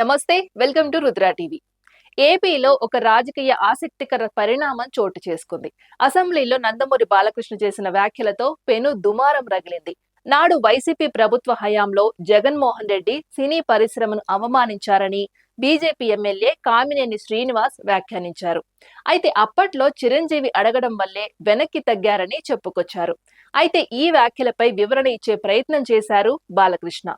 నమస్తే welcome to Rudra TV. ఏపీలో ఒక రాజకీయ ఆసక్తికర పరిణామం చోటు చేసుకుంది. అసెంబ్లీలో నందమూరి బాలకృష్ణ చేసిన వ్యాఖ్యలతో పెను దుమారం రగిలింది. నాడు వైసీపీ ప్రభుత్వ హయాంలో జగన్మోహన్ రెడ్డి సినీ పరిశ్రమను అవమానించారని బీజేపీ ఎమ్మెల్యే కామినేని శ్రీనివాస్ వ్యాఖ్యానించారు. అయితే అప్పట్లో చిరంజీవి అడగడం వల్లే వెనక్కి తగ్గారని చెప్పుకొచ్చారు. అయితే ఈ వ్యాఖ్యలపై వివరణ ఇచ్చే ప్రయత్నం చేశారు బాలకృష్ణ.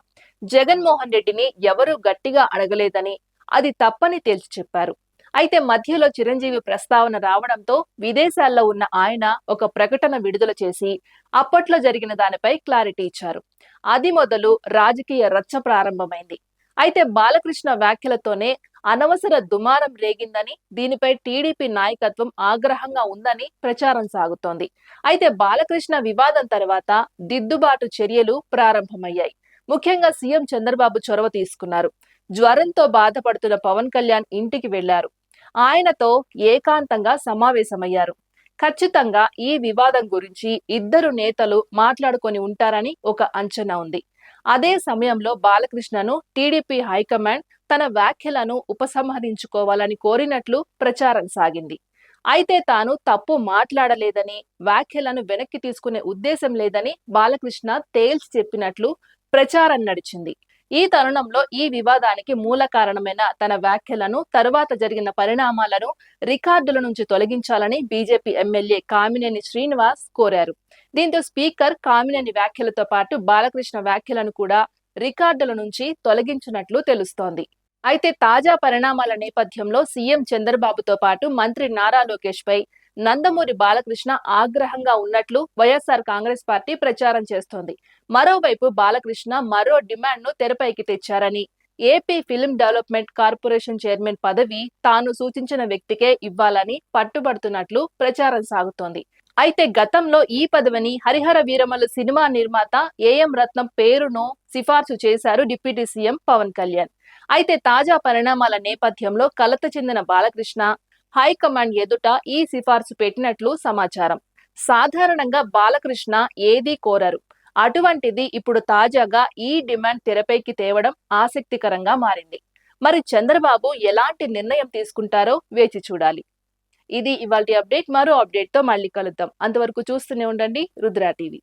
జగన్మోహన్ రెడ్డిని ఎవరూ గట్టిగా అడగలేదని అది తప్పని తేల్చి చెప్పారు. అయితే మధ్యలో చిరంజీవి ప్రస్తావన రావడంతో విదేశాల్లో ఉన్న ఆయన ఒక ప్రకటన విడుదల చేసి అప్పట్లో జరిగిన దానిపై క్లారిటీ ఇచ్చారు. అది మొదలు రాజకీయ రచ్చ ప్రారంభమైంది. అయితే బాలకృష్ణ వ్యాఖ్యలతోనే అనవసర దుమారం రేగిందని దీనిపై టీడీపీ నాయకత్వం ఆగ్రహంగా ఉందని ప్రచారం సాగుతోంది. అయితే బాలకృష్ణ వివాదం తర్వాత దిద్దుబాటు చర్యలు ప్రారంభమయ్యాయి. ముఖ్యంగా సీఎం చంద్రబాబు చొరవ తీసుకున్నారు. జ్వరంతో బాధపడుతున్న పవన్ కళ్యాణ్ ఇంటికి వెళ్ళారు. ఆయనతో ఏకాంతంగా సమావేశమయ్యారు. ఖచ్చితంగా ఈ వివాదం గురించి ఇద్దరు నేతలు మాట్లాడుకొని ఉంటారని ఒక అంచనా ఉంది. అదే సమయంలో బాలకృష్ణను టీడీపీ హైకమాండ్ తన వ్యాఖ్యలను ఉపసంహరించుకోవాలని కోరినట్లు ప్రచారం సాగింది. అయితే తాను తప్పు మాట్లాడలేదని వ్యాఖ్యలను వెనక్కి తీసుకునే ఉద్దేశం లేదని బాలకృష్ణ తేల్చి చెప్పినట్లు ప్రచారం నడిచింది. ఈ తరుణంలో ఈ వివాదానికి మూల కారణమైన తన వ్యాఖ్యలను తరువాత జరిగిన పరిణామాలను రికార్డుల నుంచి తొలగించాలని బీజేపీ ఎమ్మెల్యే కామినేని శ్రీనివాస్ కోరారు. దీంతో స్పీకర్ కామినేని వ్యాఖ్యలతో పాటు బాలకృష్ణ వ్యాఖ్యలను కూడా రికార్డుల నుంచి తొలగించినట్లు తెలుస్తోంది. అయితే తాజా పరిణామాల నేపథ్యంలో సీఎం చంద్రబాబుతో పాటు మంత్రి నారా లోకేష్ పై నందమూరి బాలకృష్ణ ఆగ్రహంగా ఉన్నట్లు వైఎస్ఆర్ కాంగ్రెస్ పార్టీ ప్రచారం చేస్తోంది. మరోవైపు బాలకృష్ణ మరో డిమాండ్ను తెరపైకి తెచ్చారని. AP film development corporation chairman పదవి తాను సూచించిన వ్యక్తికే ఇవ్వాలని పట్టుబడుతున్నట్లు ప్రచారం సాగుతోంది. అయితే గతంలో ఈ పదవిని హరిహర వీరమల్లు సినిమా నిర్మాత ఏఎం రత్నం పేరును సిఫార్సు చేశారు డిప్యూటీ సీఎం పవన్ కళ్యాణ్. అయితే తాజా పరిణామాల నేపథ్యంలో కలత చెందిన బాలకృష్ణ హైకమాండ్ ఎదుట ఈ సిఫార్సు పెట్టినట్లు సమాచారం. సాధారణంగా బాలకృష్ణ ఏదీ కోరరు. అటువంటిది ఇప్పుడు తాజాగా ఈ డిమాండ్ తెరపైకి తేవడం ఆసక్తికరంగా మారింది. మరి చంద్రబాబు ఎలాంటి నిర్ణయం తీసుకుంటారో వేచి చూడాలి. ఇది ఇవాళ అప్డేట్. మరో అప్డేట్తో మళ్ళీ కలుద్దాం. అంతవరకు చూస్తూనే ఉండండి రుద్రా టీవీ.